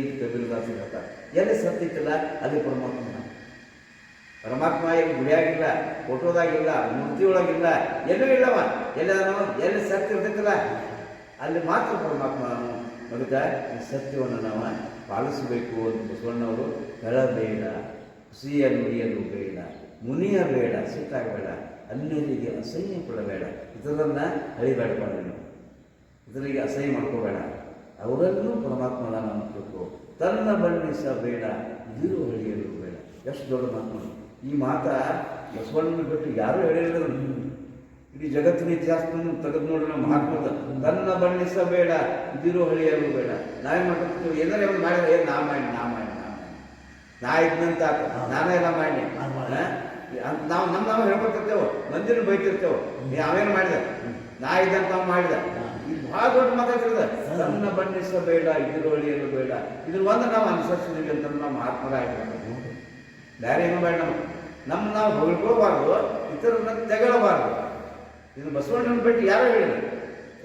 ಅಂತ ಕಬೀರದಾಸ ಹೇಳ್ತಾರೆ. ಎಲ್ಲಿ ಸತ್ಯ ಇತ್ತಲ್ಲ, ಅಲ್ಲಿ ಪರಮಾತ್ಮ ಪರಮಾತ್ಮ ಏನು ಗುಡಿಯಾಗಿಲ್ಲ ಫೋಟೋದಾಗಿಲ್ಲ, ಮೂರ್ತಿಯೊಳಗಿಲ್ಲ, ಎಲ್ಲೂ ಇಲ್ಲವ. ಎಲ್ಲದಾನವ ಎಲ್ಲಿ ಸತ್ಯ ಇರ್ತೈತಲ್ಲ? ಅಲ್ಲಿ ಮಾತ್ರ ಪರಮಾತ್ಮ ಅದಕ್ಕೆ ಈ ಸತ್ಯವನ್ನು ನಾವು ಪಾಲಿಸಬೇಕು ಅಂತ ಬಸವಣ್ಣವರು ಹೇಳಬೇಡ. ಹುಸಿಯ ನುಡಿಯಲು ಬೇಡ, ಮುನಿಯ ಬೇಡ ಸಿಟ್ಟಾಗಬೇಡ ಅನ್ಯರಿಗೆ ಅಸಹ್ಯ ಕೊಡಬೇಡ ಇದರನ್ನು ನೀನು. ಇದರಿಗೆ ಅಸಹ್ಯ ಮಾಡ್ಕೋಬೇಡ. ಅವರನ್ನು ಪರಮಾತ್ಮನ ನಂಬಬೇಕು ತನ್ನ ಬಣ್ಣಿಸಬೇಡ ಇದಿರು ಹೊಳೆಯಲು ಬೇಡ. ಎಷ್ಟು ದೊಡ್ಡ ಮಾತು ಈ ಮಾತ ಬಸವಣ್ಣನ ಬಿಟ್ಟು ಯಾರು ಹೇಳಿಲ್ಲ ಇಡೀ ಜಗತ್ತಿನ ಇತಿಹಾಸವನ್ನು ತೆಗೆದು ನೋಡೋಣ ಮಹಾತ್ಮದ. ತನ್ನ ಬಣ್ಣಿಸಬೇಡ ಇದಿರು ಹಳಿಯಲು ಬೇಡ. ನಾವೇ ಮಾಡ್ತೀವಿ ಏನಾರು ಒಂದು ಮಾಡಿದ್ರೆ ಏನು ನಾ ಮಾಡಿ ನಾ ಮಾಡಿ ನಾ ಮಾಡಿ. ನಾ ಇದ್ನಂತ ನಾನೇ ನಾ ಮಾಡಿ. ನಾವು ನಮ್ಮ ನಾವು ಹೇಳ್ಕೊತಿರ್ತೇವೆ ಮಂದಿರ ಬೈತಿರ್ತೇವೆ ನಾವೇನು ಮಾಡಿದೆ? ಮಾಡಿದ ನಾ ಇದ್ದಂತ ಮಾಡಿದೆ ಮಾಡಿದ. ಬಹಳ ದೊಡ್ಡ ಮಾತಾಡ್ತಿರದ ತನ್ನ ಬಣ್ಣಿಸಬೇಡ ಇದಿರು ಹಳಿಯಲು ಬೇಡ. ಇದ್ರ ಒಂದು ನಾವು ಅನುಸರಿಸಿದೀವಿ ಅಂತ ನಾವು ಮಹಾತ್ಮರ ಆಗಿರ್ಬೇಕು ಬೇರೆ ಏನು ಬೇಡ ನಮ್ಮ ನಮ್ಮ ನಾವು ಹೊಗಳ್ಕೋಬಾರ್ದು ಇತರನ್ನ ತೆಗಳಬಾರ್ದು. ಇದು ಬಸವಣ್ಣನ ಬಿಟ್ಟು ಯಾರು ಹೇಳಿದ್ರು?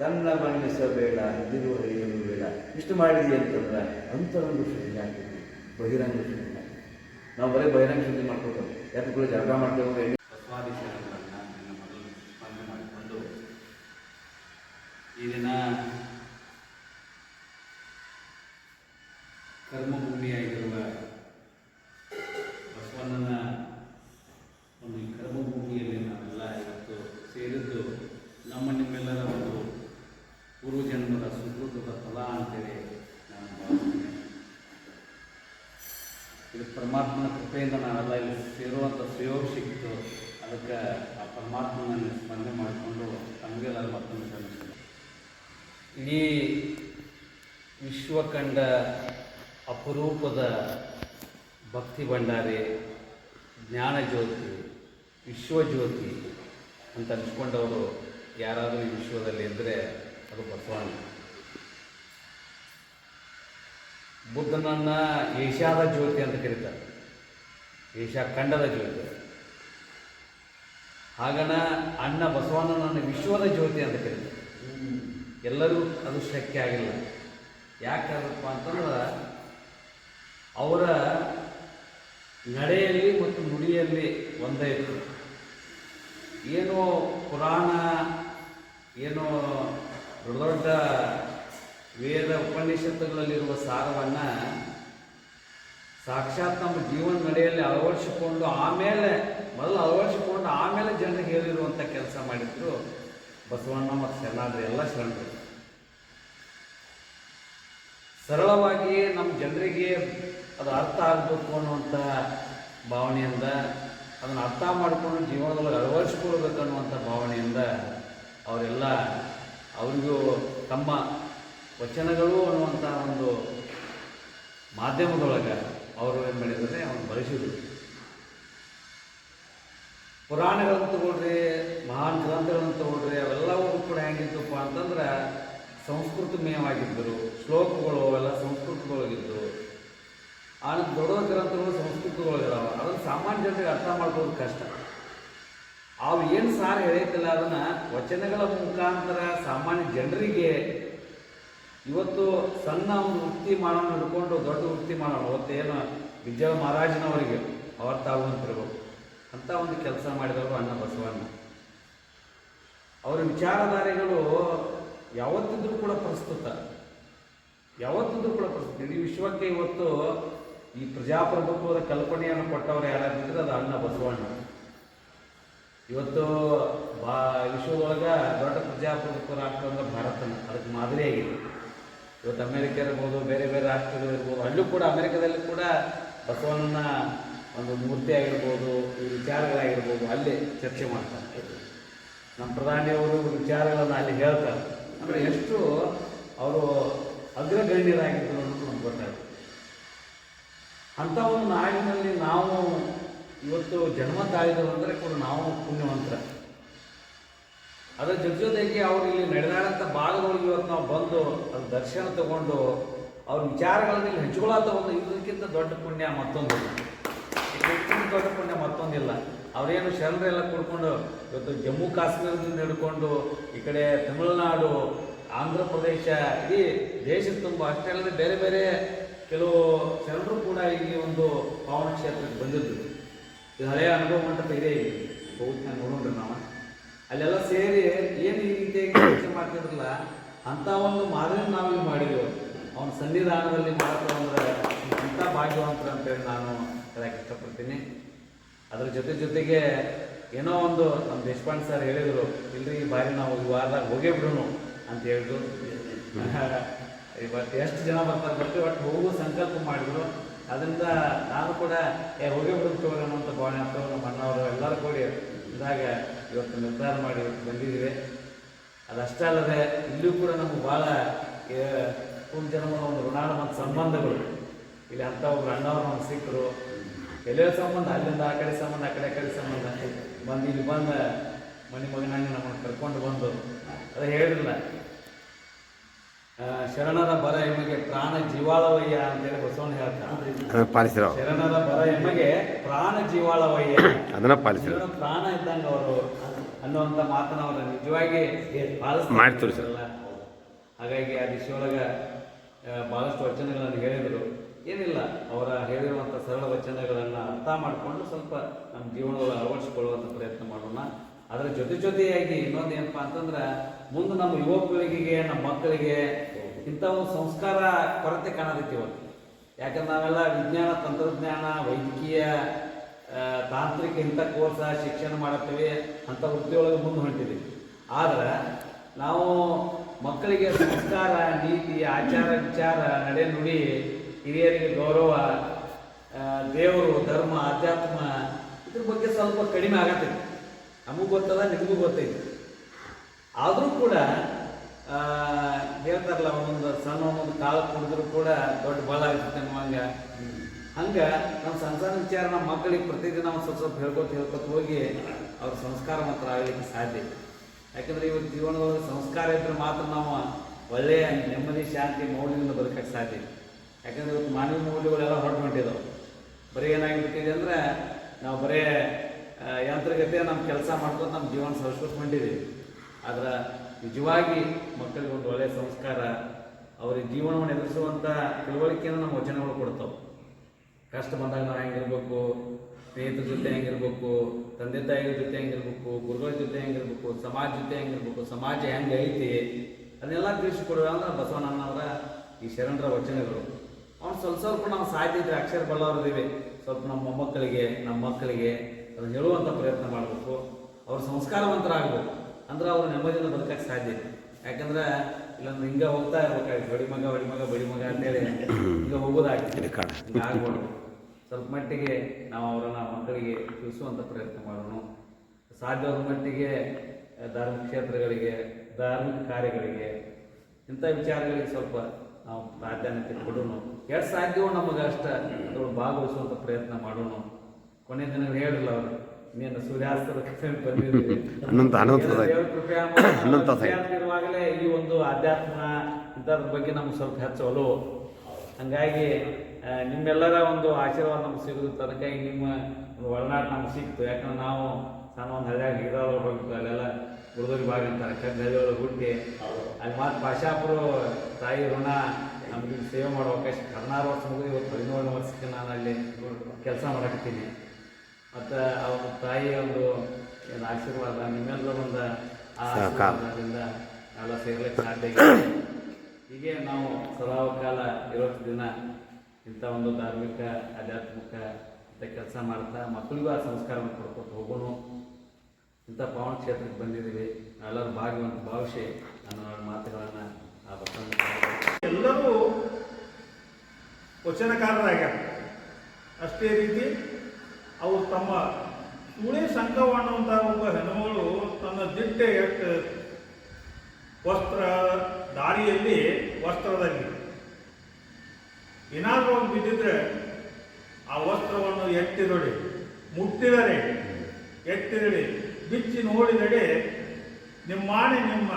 ತನ್ನ ಬಣ್ಣಿಸಬೇಡ ಇದಿರು ಹರಿಯಲು ಬೇಡ. ಇಷ್ಟು ಮಾಡಿದಿ ಅಂತಂದ್ರೆ ಅಂತರಂಗ ಶುದ್ಧಿ ಆಗ್ತದೆ. ಬಹಿರಂಗ ಶುದ್ಧಿ ನಾವು ಬರೀ ಬಹಿರಂಗ ಶುದ್ಧಿ ಮಾಡ್ಕೊತೇವೆ ಎತ್ತುಗಳು ಜಗಳ ಮಾಡ್ತೇವೆ ಪೂರ್ವಜನ್ಮದ ಸುಕೃತದ ಫಲ ಅಂತೇಳಿ ನಾನು ಭಾವಿಸ್ತೇನೆ ಇದು ಪರಮಾತ್ಮನ ಕೃಪೆಯಿಂದ ನಾವೆಲ್ಲ ಇಲ್ಲಿ ಸೇರುವಂಥ ಸುಯೋಗ ಸಿಕ್ತು ಅದಕ್ಕೆ ಆ ಪರಮಾತ್ಮನನ್ನು ಸ್ಮರಣೆ ಮಾಡಿಕೊಂಡು ತಮಗೆಲ್ಲ ಮತ್ತೊಂದು ಕ್ಷಮಿಸ್ತೀನಿ ಇಡೀ ವಿಶ್ವಕಂಡ ಅಪರೂಪದ ಭಕ್ತಿ ಭಂಡಾರಿ ಜ್ಞಾನಜ್ಯೋತಿ ವಿಶ್ವಜ್ಯೋತಿ ಅಂತ ಅನ್ಸ್ಕೊಂಡವರು ಯಾರಾದರೂ ಈ ವಿಶ್ವದಲ್ಲಿ ಇದ್ದರೆ ಅದು ಬಸವಣ್ಣ ಬುದ್ಧನನ್ನ ಏಷ್ಯಾದ ಜ್ಯೋತಿ ಅಂತ ಕರೀತಾರೆ. ಏಷ್ಯಾ ಖಂಡದ ಜ್ಯೋತಿ. ಹಾಗನ ಅಣ್ಣ ಬಸವಣ್ಣನನ್ನು ವಿಶ್ವದ ಜ್ಯೋತಿ ಅಂತ ಕರೀತಾರೆ. ಎಲ್ಲರೂ ಅದು ಶಕ್ಯ ಆಗಿಲ್ಲ. ಯಾಕಂದ್ರಪ್ಪ ಅಂತಂದ್ರೆ ಅವರ ನಡೆಯಲ್ಲಿ ಮತ್ತು ನುಡಿಯಲ್ಲಿ ಒಂದೇ ಇತ್ತು ಏನೋ ಪುರಾಣ, ಏನೋ ದೊಡ್ಡ ದೊಡ್ಡ ವೇದ ಉಪನಿಷತ್ತುಗಳಲ್ಲಿರುವ ಸಾರವನ್ನು ಸಾಕ್ಷಾತ್ ನಮ್ಮ ಜೀವನ ನಡೆಯಲ್ಲಿ ಅಳವಡಿಸಿಕೊಂಡು ಆಮೇಲೆ, ಮೊದಲು ಅಳವಡಿಸಿಕೊಂಡು ಆಮೇಲೆ ಜನರಿಗೆ ಹೇಳಿರುವಂಥ ಕೆಲಸ ಮಾಡಿದ್ರು ಬಸವಣ್ಣ ಮತ್ತು ಶರಣಾದ್ರಿ ಎಲ್ಲ ಶರಣರು. ಸರಳವಾಗಿ ನಮ್ಮ ಜನರಿಗೆ ಅದು ಅರ್ಥ ಆಗಬೇಕು ಅನ್ನುವಂಥ ಭಾವನೆಯಿಂದ, ಅದನ್ನು ಅರ್ಥ ಮಾಡಿಕೊಂಡು ಜೀವನದೊಳಗೆ ಅಳವಡಿಸ್ಕೊಳ್ಬೇಕು ಅನ್ನುವಂಥ ಭಾವನೆಯಿಂದ ಅವರೆಲ್ಲ ಅವರಿಗೂ ತಮ್ಮ ವಚನಗಳು ಅನ್ನುವಂಥ ಒಂದು ಮಾಧ್ಯಮದೊಳಗೆ ಅವರು ಏನು ಮಾಡಿದರೆ ಅವನು ಬಳಸಿದ್ರು ಪುರಾಣಗಳನ್ನು ತಗೊಳ್ರಿ, ಮಹಾನ್ ಗ್ರಂಥಗಳನ್ನು ತಗೊಳ್ರಿ, ಅವೆಲ್ಲವೂ ಕೂಡ ಹೆಂಗಿತ್ತಪ್ಪ ಅಂತಂದ್ರೆ ಸಂಸ್ಕೃತಮಯವಾಗಿದ್ದರು. ಶ್ಲೋಕಗಳು ಅವೆಲ್ಲ ಸಂಸ್ಕೃತದೊಳಗಿದ್ದರು ಆ ದೊಡ್ಡ ಗ್ರಂಥಗಳು ಸಂಸ್ಕೃತದೊಳಗಿದಾವೆ. ಅದನ್ನು ಸಾಮಾನ್ಯ ಜನರಿಗೆ ಅರ್ಥ ಮಾಡ್ಕೊಳ್ಳೋದು ಕಷ್ಟ. ಅವು ಏನು ಸಾರ ಹೇಳೈತಿಲ್ಲ ಅದನ್ನು ವಚನಗಳ ಮುಖಾಂತರ ಸಾಮಾನ್ಯ ಜನರಿಗೆ ಇವತ್ತು ಸಣ್ಣ ಒಂದು ವೃತ್ತಿ ಮಾಡೋಣ ಹಿಡ್ಕೊಂಡು ದೊಡ್ಡ ವೃತ್ತಿ ಮಾಡೋಣ. ಅವತ್ತೇನು ವಿಜಯ ಮಹಾರಾಜನವರಿಗೆ ಅವ್ರ ಅಂತ ಒಂದು ಕೆಲಸ ಮಾಡಿದವರು ಅಣ್ಣ ಬಸವಣ್ಣ. ಅವರ ವಿಚಾರಧಾರೆಗಳು ಯಾವತ್ತಿದ್ರೂ ಕೂಡ ಪ್ರಸ್ತುತ. ಯಾವತ್ತಿದ್ರೂ ಕೂಡ ಪ್ರಸ್ತುತ. ಇಡೀ ವಿಶ್ವಕ್ಕೆ ಇವತ್ತು ಈ ಪ್ರಜಾಪ್ರಭುತ್ವದ ಕಲ್ಪನೆಯನ್ನು ಕೊಟ್ಟವರು ಯಾರಾಗಿದ್ರೆ ಅದು ಅಣ್ಣ ಬಸವಣ್ಣ. ಇವತ್ತು ಬಾ ವಿಶ್ವದೊಳಗೆ ದೊಡ್ಡ ಪ್ರಜಾಪ್ರಭುತ್ವ ರಾಷ್ಟ್ರ ಅಂದ್ರೆ ಭಾರತನ ಅದಕ್ಕೆ ಮಾದರಿಯಾಗಿದೆ ಇವತ್ತು ಅಮೆರಿಕ ಇರ್ಬೋದು, ಬೇರೆ ಬೇರೆ ರಾಷ್ಟ್ರಗಳು ಇರ್ಬೋದು, ಅಲ್ಲೂ ಕೂಡ ಅಮೆರಿಕದಲ್ಲಿ ಕೂಡ ಬಸವಣ್ಣನ ಒಂದು ಮೂರ್ತಿ ಆಗಿರ್ಬೋದು, ಈ ವಿಚಾರಗಳಾಗಿರ್ಬೋದು, ಅಲ್ಲಿ ಚರ್ಚೆ ಮಾಡ್ತಾರೆ. ನಮ್ಮ ಪ್ರಧಾನಿಯವರು ವಿಚಾರಗಳನ್ನು ಅಲ್ಲಿ ಹೇಳ್ತಾರೆ. ಅಂದರೆ ಎಷ್ಟು ಅವರು ಅಗ್ರಗಣ್ಯರಾಗಿದ್ದರು ಅನ್ನೋದು ನಮ್ಗೆ ಗೊತ್ತಾಗುತ್ತೆ. ಅಂಥ ಒಂದು ನಾಡಿನಲ್ಲಿ ನಾವು ಇವತ್ತು ಜನ್ಮ ತಾಳಿದರು ಅಂದರೆ ಕೂಡ ನಾವು ಪುಣ್ಯವಂತರ. ಅದರ ಜೊತೆ ಜೊತೆಗೆ ಅವ್ರು ಇಲ್ಲಿ ನಡೆದಾಡಂಥ ಭಾಗದೊಳಗೆ ಇವತ್ತು ನಾವು ಬಂದು ಅದ್ರ ದರ್ಶನ ತಗೊಂಡು ಅವ್ರ ವಿಚಾರಗಳನ್ನ ಇಲ್ಲಿ ಹಂಚ್ಕೊಳ್ಳೋ ಒಂದು ಇದಕ್ಕಿಂತ ದೊಡ್ಡ ಪುಣ್ಯ ಮತ್ತೊಂದು. ಇದಕ್ಕಿಂತ ದೊಡ್ಡ ಪುಣ್ಯ ಮತ್ತೊಂದಿಲ್ಲ. ಅವರೇನು ಶರಣರೆಲ್ಲ ಕೂಡ್ಕೊಂಡು ಇವತ್ತು ಜಮ್ಮು ಕಾಶ್ಮೀರದಿಂದ ಹಿಡ್ಕೊಂಡು ಈ ಕಡೆ ತಮಿಳುನಾಡು, ಆಂಧ್ರ ಪ್ರದೇಶ, ಇಡೀ ದೇಶದ ತುಂಬ, ಅಷ್ಟೇ ಅಲ್ಲದೆ ಬೇರೆ ಬೇರೆ ಕೆಲವು ಶರಣರು ಕೂಡ ಇಲ್ಲಿ ಒಂದು ಪಾವನ ಕ್ಷೇತ್ರಕ್ಕೆ ಬಂದಿದ್ದು ಇದು ಹಳೆಯ ಅನುಭವ ಮಂಟಪ ಇದೆ ಹೋಗುತ್ತೆ ನೋಡೋಣ ನಾವು. ಅಲ್ಲೆಲ್ಲ ಸೇರಿ ಏನು ಈ ರೀತಿಯಾಗಿ ಕೆಲಸ ಮಾಡ್ತಿದ್ರಲ್ಲ ಅಂತ ಒಂದು ಮಾದರಿ ನಾವು ಇಲ್ಲಿ ಮಾಡಿದ್ವಿ. ಅವನ ಸನ್ನಿಧಾನದಲ್ಲಿ ಮಾಡ್ತಾ ಅಂದ್ರೆ ಇಂಥ ಭಾಗ್ಯವಂತರ ಅಂತೇಳಿ ನಾನು ಹೇಳಕ್ಕೆ ಇಷ್ಟಪಡ್ತೀನಿ. ಅದ್ರ ಜೊತೆ ಜೊತೆಗೆ ಏನೋ ಒಂದು ನಮ್ಮ ದೇಶಪಾಂಡೆ ಸರ್ ಹೇಳಿದರು ಇಲ್ರಿ ಈ ಬಾರಿ ನಾವು ಈ ವಾರದಾಗ ಹೋಗೇ ಬಿಡೋಣ ಅಂತ ಹೇಳಿದ್ರು. ಇವತ್ತು ಎಷ್ಟು ಜನ ಬರ್ತಾರೆ ಬರ್ತೀವಿ ಒಟ್ಟು ಹೋಗೋ ಸಂಕಲ್ಪ ಮಾಡಿದ್ರು. ಅದರಿಂದ ನಾನು ಕೂಡ, ಏ, ಹೋಗಿ ಬಿಡೋದು ತಗೋಣ ಅಂತ ಭಾವನೆ ಅಂತ ನಮ್ಮ ಅಣ್ಣವರು ಎಲ್ಲರೂ ಕೂಡಿ ಇದಾಗ ಇವತ್ತು ನಿರ್ಧಾರ ಮಾಡಿ ಇವತ್ತು ಬಂದಿದ್ದೀವಿ. ಅದಷ್ಟೇ ಅಲ್ಲದೆ ಇಲ್ಲೂ ಕೂಡ ನಮ್ಗೆ ಭಾಳ ಒಂದು ಜನ್ಮದ ಒಂದು ಋಣಾಳ ಮತ್ತು ಸಂಬಂಧಗಳು. ಇಲ್ಲಿ ಅಂಥ ಒಬ್ರು ಅಣ್ಣವ್ರು ನಮ್ಗೆ ಸಿಕ್ಕರು. ಎಲ್ಲೋ ಸಂಬಂಧ, ಅಲ್ಲಿಂದ ಆ ಕಡೆ ಸಂಬಂಧ, ಆ ಕಡೆ ಆ ಕಡೆ ಸಂಬಂಧ. ಬಂದು ಇಲ್ಲಿ ಬಂದು ಮನೆ ಮಗನಾಗಿ ನಮ್ಮನ್ನು ಕರ್ಕೊಂಡು ಬಂದು. ಅದು ಹೇಳಿರಲಿಲ್ಲ ಶರಣರ ಬರ ಎಮ್ಮೆಗೆ ಪ್ರಾಣ ಜೀವಾಳವಯ್ಯ ಅಂತೇಳಿ ಬಸವಣ್ಣ ಹೇಳ್ತಾರೆ ಪಾಲಿಸಿರ. ಶರಣರ ಬರ ಎಮ್ಮೆಗೆ ಪ್ರಾಣ ಜೀವಾಳವಯ್ಯ. ಅದನ್ನ ಪಾಲಿಸಿರ. ಪ್ರಾಣ ಇದ್ದಂಗ ಅವರು ಅನ್ನುವಂಥ ಮಾತನ್ನ ಅವರು ನಿಜವಾಗಿ ಪಾಲಿಸ್ತಾರೆ. ಮಾಡಿ ತೋರಿಸ್ಯಾರ. ಹಾಗಾಗಿ ಆ ದಿಶೆಯೊಳಗ ಬಹಳಷ್ಟು ವಚನಗಳನ್ನು ಹೇಳಿದರು. ಏನಿಲ್ಲ ಅವರ ಹೇಳಿರುವಂಥ ಸರಳ ವಚನಗಳನ್ನು ಅರ್ಥ ಮಾಡಿಕೊಂಡು ಸ್ವಲ್ಪ ನಮ್ಮ ಜೀವನದಲ್ಲಿ ಅಳವಡಿಸಿಕೊಳ್ಳುವಂಥ ಪ್ರಯತ್ನ ಮಾಡೋಣ. ಅದರ ಜೊತೆ ಜೊತೆಯಾಗಿ ಇನ್ನೊಂದು ಏನಪ್ಪಾ ಅಂತಂದ್ರೆ ಮುಂದೆ ನಮ್ಮ ಯುವ ಪೀಳಿಗೆಗೆ ನಮ್ಮ ಮಕ್ಕಳಿಗೆ ಇಂಥ ಒಂದು ಸಂಸ್ಕಾರ ಕೊರತೆ ಕಾಣೋದಕ್ಕೆ ಇವತ್ತು ಯಾಕಂದ್ರೆ ನಾವೆಲ್ಲ ವಿಜ್ಞಾನ, ತಂತ್ರಜ್ಞಾನ, ವೈದ್ಯಕೀಯ ತಾಂತ್ರಿಕ ಇಂಥ ಕೋರ್ಸ ಶಿಕ್ಷಣ ಮಾಡುತ್ತೇವೆ ಅಂಥ ವೃತ್ತಿಯೊಳಗೆ ಮುಂದೆ ಹೊಂಟಿದ್ದೀವಿ ಆದ್ರೆ ನಾವು ಮಕ್ಕಳಿಗೆ ಸಂಸ್ಕಾರ, ನೀತಿ, ಆಚಾರ ವಿಚಾರ, ನಡೆ ನುಡಿ, ಹಿರಿಯರಿಗೆ ಗೌರವ ದೇವರು, ಧರ್ಮ ಅಧ್ಯಾತ್ಮ ಇದ್ರ ಬಗ್ಗೆ ಸ್ವಲ್ಪ ಕಡಿಮೆ ಆಗತ್ತೈತಿ ನಮಗೂ ಗೊತ್ತದ, ನಿಮಗೂ ಗೊತ್ತೈತಿ. ಆದರೂ ಕೂಡ ಹೇಳ್ತಾರಲ್ಲ, ಒಂದೊಂದು ಸಣ್ಣ ಒಂದೊಂದು ಕಾಳು ಕುಡಿದ್ರು ಕೂಡ ದೊಡ್ಡ ಬಲ ಆಗ್ತೈತೆ ನಮ್ಮಂಗೆ ಹಂಗೆ. ನಮ್ಮ ಸಣ್ಣ ಸಣ್ಣ ವಿಚಾರ ನಮ್ಮ ಮಕ್ಕಳಿಗೆ ಪ್ರತಿದಿನ ಒಂದು ಸ್ವಲ್ಪ ಸ್ವಲ್ಪ ಹೇಳ್ಕೊತ ಹೇಳ್ಕೊತ ಹೋಗಿ ಅವ್ರ ಸಂಸ್ಕಾರ ಮಾತ್ರ ಆಗಲಿಕ್ಕೆ ಸಾಧ್ಯ. ಯಾಕಂದರೆ ಇವತ್ತು ಜೀವನದೊಳಗೆ ಸಂಸ್ಕಾರ ಇದ್ರೆ ಮಾತ್ರ ನಾವು ಒಳ್ಳೆಯ ನೆಮ್ಮದಿ, ಶಾಂತಿ, ಮೌಲ್ಯದಿಂದ ಬದುಕಕ್ಕೆ ಸಾಧ್ಯ. ಯಾಕಂದರೆ ಇವತ್ತು ಮಾನವ ಮೌಲ್ಯಗಳೆಲ್ಲ ಹೊರಟು ಹೊಂಟಿದ್ದವು ಬರೀ ಏನಾಗಿಬಿಟ್ಟಿದೆ ಅಂದರೆ, ನಾವು ಬರೇ ಆ, ಯಾಂತ್ರಿಕತೆ ನಮ್ಮ ಕೆಲಸ ಮಾಡ್ಕೊಂಡು ನಮ್ಮ ಜೀವನ ಸವಿಸ್ಕೊತ ಮಾಡಿದೀವಿ ಆದ್ರೆ ನಿಜವಾಗಿ ಮಕ್ಕಳಿಗೆ ಒಂದು ಒಳ್ಳೆಯ ಸಂಸ್ಕಾರ ಅವ್ರಿಗೆ ಜೀವನವನ್ನು ಎದುರಿಸುವಂಥ ತಿಳುವಳಿಕೆಯನ್ನು ನಮ್ಮ ವಚನಗಳು ಕೊಡ್ತಾವೆ. ಕಷ್ಟ ಬಂದಾಗ ನಾವು ಹೆಂಗಿರ್ಬೇಕು ಸ್ನೇಹಿತರ ಜೊತೆ ಹೆಂಗಿರ್ಬೇಕು ತಂದೆ ತಾಯಿಗಳ ಜೊತೆ ಹೆಂಗಿರ್ಬೇಕು ಗುರುಗಳ ಜೊತೆ ಹೆಂಗಿರ್ಬೇಕು ಸಮಾಜ ಜೊತೆ ಹೆಂಗಿರ್ಬೇಕು ಸಮಾಜ ಹೆಂಗೆ ಐತಿ ಅದನ್ನೆಲ್ಲ ತಿಳಿಸ್ಕೊಡುವ ಅಂದ್ರೆ ಬಸವಣ್ಣನವರ ಈ ಶರಣರ ವಚನಗಳು. ಅವ್ನು ಸ್ವಲ್ಪ ಸ್ವಲ್ಪ ನಾವು ಸಾಧ್ಯ ಅಕ್ಷರ ಬಲ್ಲವರಿದ್ದೀವಿ ಸ್ವಲ್ಪ ನಮ್ಮ ಮೊಮ್ಮಕ್ಕಳಿಗೆ ನಮ್ಮ ಮಕ್ಕಳಿಗೆ ಅದನ್ನು ಹೇಳುವಂಥ ಪ್ರಯತ್ನ ಮಾಡಬೇಕು. ಅವ್ರು ಸಂಸ್ಕಾರವಂತರಾಗಬೇಕು. ಅಂದ್ರೆ ಅವ್ರು ನೆಮ್ಮದಿಯಿಂದ ಬದುಕಕ್ಕೆ ಸಾಧ್ಯ ಯಾಕಂದ್ರೆ ಇಲ್ಲೊಂದು ಹಿಂಗೆ ಹೋಗ್ತಾ ಇರ್ಬೇಕಾಗಿತ್ತು ಬಡಿ ಮಗ ಬಡಿ ಮಗ ಬಡಿ ಮಗ ಅಂತೇಳಿ ಹಿಂಗೆ ಹೋಗೋದಾಗ್ತದೆ ಆಗ್ಬೋದು. ಸ್ವಲ್ಪ ಮಟ್ಟಿಗೆ ನಾವು ಅವರನ್ನು ಮಕ್ಕಳಿಗೆ ತಿಳಿಸುವಂಥ ಪ್ರಯತ್ನ ಮಾಡೋಣ. ಸಾಧ್ಯವಾದ ಮಟ್ಟಿಗೆ ಧಾರ್ಮಿಕ ಕ್ಷೇತ್ರಗಳಿಗೆ ಧಾರ್ಮಿಕ ಕಾರ್ಯಗಳಿಗೆ ಇಂಥ ವಿಚಾರಗಳಿಗೆ ಸ್ವಲ್ಪ ನಾವು ಪ್ರಾಧಾನ್ಯತೆ ಕೊಡೋಣ. ಎಷ್ಟು ಸಾಧ್ಯವೋ ನಮಗೆ ಅಷ್ಟ ಅದರೊಳಗೆ ಭಾಗವಹಿಸುವಂಥ ಪ್ರಯತ್ನ ಮಾಡೋಣ. ಕೊನೆ ದಿನ ಹೇಳಿಲ್ಲ ಅವರು ಇನ್ನೇನು ಸೂರ್ಯಾಸ್ತದ ಹನ್ನೊಂದು ಹನ್ನೊಂದು ಹನ್ನೊಂದು ಇರುವಾಗಲೇ ಈ ಒಂದು ಆಧ್ಯಾತ್ಮ ಇಂಥದ್ರ ಬಗ್ಗೆ ನಮ್ಗೆ ಸ್ವಲ್ಪ ಹೆಚ್ಚು ಒಲವು ಹಂಗಾಗಿ ನಿಮ್ಮೆಲ್ಲರ ಒಂದು ಆಶೀರ್ವಾದ ನಮ್ಗೆ ಸಿಗುದು ಅದಕ್ಕಾಗಿ ನಿಮ್ಮ ಒಂದು ಒಳನಾಟ ನಮ್ಗೆ ಸಿಕ್ತು. ಯಾಕಂದ್ರೆ ನಾವು ನಾನು ಒಂದು ಹಳ್ಳಿಯಾಗ ಇರೋರು ಹೋಗ್ಬಿಟ್ಟು ಅಲ್ಲೆಲ್ಲ ಗುರುದೂರಿ ಭಾಗ ಅಂತಾರೆ. ಕದ್ದು ಹಳ್ಳಿಯೊಳಗೆ ಹುಟ್ಟಿ. ಅಲ್ಲಿ ಮಾತು ಭಾಷಾಪುರ ತಾಯಿ ಋಣ ನಮ್ಗೆ ಸೇವೆ ಮಾಡೋ ಅವಕಾಶ ಹದಿನಾರು ವರ್ಷ ಮುಗಿದು ಇವತ್ತು ಹದಿನೇಳು ವರ್ಷಕ್ಕೆ ನಾನು ಅಲ್ಲಿ ಕೆಲಸ ಮಾಡಕತ್ತೀನಿ. ಮತ್ತು ಅವ್ರ ತಾಯಿಯ ಒಂದು ಏನು ಆಶೀರ್ವಾದ ನಿಮ್ಮೆಲ್ಲರ ಒಂದು. ಆಶೀರ್ವಾದದಿಂದ ಎಲ್ಲ ಸೇರ್ಲಿಕ್ಕೆ ಸಾಧ್ಯ ಇದೆ ಹೀಗೆ ನಾವು ಸದಾಕಾಲ ಇರೋಷ್ಟು ದಿನ ಇಂಥ ಒಂದು ಧಾರ್ಮಿಕ ಆಧ್ಯಾತ್ಮಿಕ ಇಂಥ ಕೆಲಸ ಮಾಡ್ತಾ ಮಕ್ಕಳಿಗೂ ಆ ಸಂಸ್ಕಾರವನ್ನು ಕೊಡ್ಕೊತ ಹೋಗೋನು ಇಂಥ ಪಾವನ ಕ್ಷೇತ್ರಕ್ಕೆ ಬಂದಿದ್ದೀವಿ. ನಾವೆಲ್ಲರೂ ಭಾಗವಂತ ಭಾವಿಸಿ ನನ್ನ ಮಾತುಗಳನ್ನು ಆ ಬಸವಣ್ಣ ಎಲ್ಲರೂ ವಚನಕಾರರಾಗ್ಯಾರ. ಅಷ್ಟೇ ರೀತಿ ಅವರು ತಮ್ಮ ತುಳಿ ಸಂಘವ ಅನ್ನುವಂಥ ಒಬ್ಬ ಹೆಣ್ಣುಮಗಳು ತನ್ನ ದಿಟ್ಟೆ ವಸ್ತ್ರ ದಾರಿಯಲ್ಲಿ ವಸ್ತ್ರದಲ್ಲಿ ಏನಾದರೂ ಒಂದು ಬಿದ್ದಿದ್ರೆ ಆ ವಸ್ತ್ರವನ್ನು ಎತ್ತಿರಡಿ ಮುಟ್ಟಿದರೆ ಎತ್ತಿರಡಿ ಬಿಚ್ಚಿ ನೋಡಿದಡೆ ನಿಮ್ಮಾಣೆ ನಿಮ್ಮ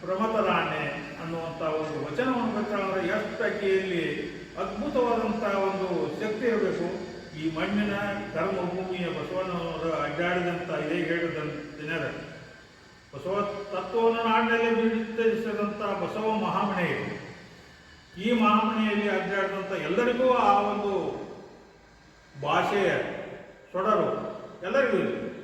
ಪ್ರಮತರಾಣೆ ಅನ್ನುವಂಥ ಒಂದು ವಚನವನ್ನು ಬೇಕಾದ್ರೆ ಎಷ್ಟು ಆಕೆಯಲ್ಲಿ ಅದ್ಭುತವಾದಂಥ ಒಂದು ಶಕ್ತಿ ಮಣ್ಣಿನ ಕರ್ಮಭೂಮಿಯ ಬಸವನವರು ಅಡ್ಡಾಡಿದಂಥ ಇದೇ ಜನರ ಬಸವ ತತ್ವವನ್ನು ನಾಡಿನಲ್ಲಿ ಬಿಡಿಸಿದಂಥ ಬಸವ ಮಹಾಮನೆಯರು. ಈ ಮಹಾಮನೆಯಲ್ಲಿ ಅಡ್ಡಾಡಿದಂಥ ಎಲ್ಲರಿಗೂ ಆ ಒಂದು ಭಾಷೆಯ ಸೊಡರು ಎಲ್ಲರಿಗೂ ಇದೆ.